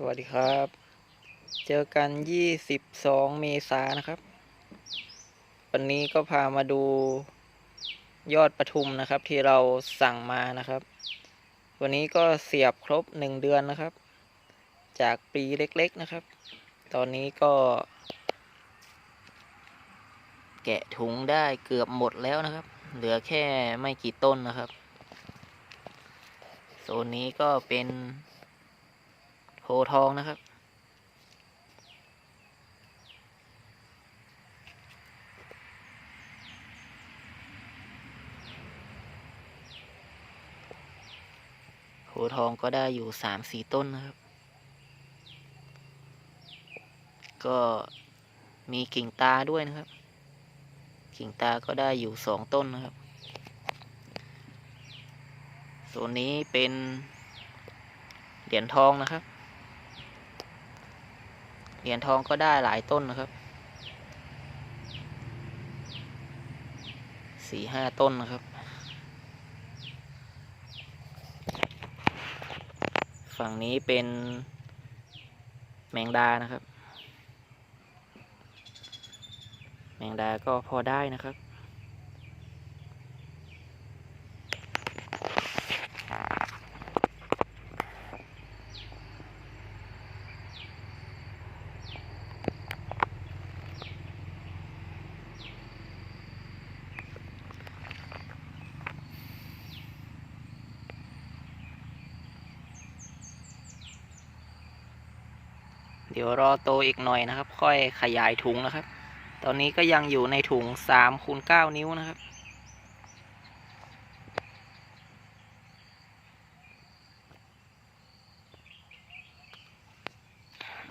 สวัสดีครับ เจอกัน 22 เมษายนนะครับ วันนี้ก็พามาดูยอดประทุมนะครับ ที่เราสั่งมานะครับ วันนี้ก็เสียบครบ 1 เดือนนะครับ จากปีเล็กๆนะครับ ตอนนี้ก็ แกะถุงได้เกือบหมดแล้วนะครับ เหลือแค่ไม่กี่ต้นนะครับโซนนี้ก็เป็น ทองนะครับ โพทองก็ได้อยู่สามสี่ต้นนะครับ ก็มีกิ่งตาด้วยนะครับ กิ่งตาก็ได้อยู่สองต้นนะครับส่วนนี้เป็นเหรียญทองนะครับ เหรียญทองก็ได้หลายต้นนะครับสี่ห้าต้นนะครับ ฝั่งนี้เป็นแมงดานะครับ แมงดาก็พอได้นะครับ ดี๋ยวรอโตอีกหน่อยนะครับ ค่อยขยายถุงนะครับ ตอนนี้ก็ยังอยู่ในถุง3คูณ9นิ้วนะครับ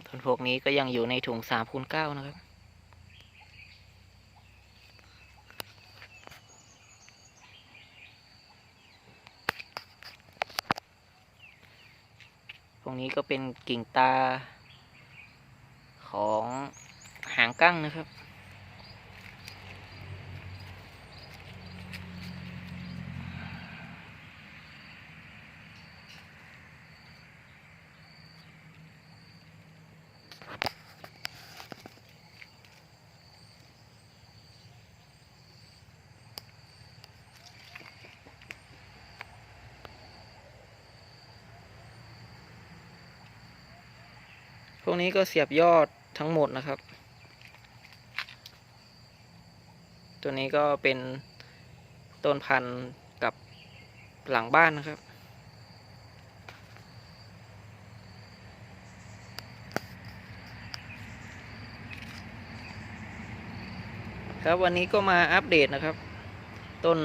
ต้นพวกนี้ก็ยังอยู่ในถุง3คูณ9นะครับพวกนี้ก็เป็นกิ่งตา ของหางกั้งนะครับ พวกนี้ก็เสียบยอด ทั้งหมดนะครับ ตัวนี้ก็เป็นต้นพันธุ์กับหลังบ้านนะครับ ครับวันนี้ก็มาอัปเดตนะครับ ต้น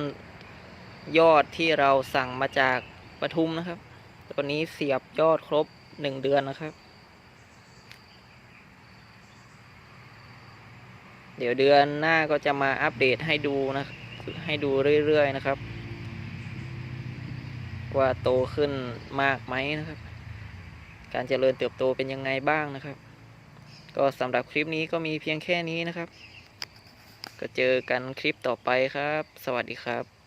ยอดที่เราสั่งมาจากปทุมนะครับ ตัวนี้เสียบยอดครบหนึ่งเดือนนะครับ เดี๋ยวเดือนหน้าก็จะมาอัปเดตให้ดูนะให้ดูเรื่อยๆนะครับ ว่าโตขึ้นมากไหมนะครับ การเจริญเติบโตเป็นยังไงบ้างนะครับ ก็สำหรับคลิปนี้ก็มีเพียงแค่นี้นะครับ ก็เจอกันคลิปต่อไปครับ สวัสดีครับ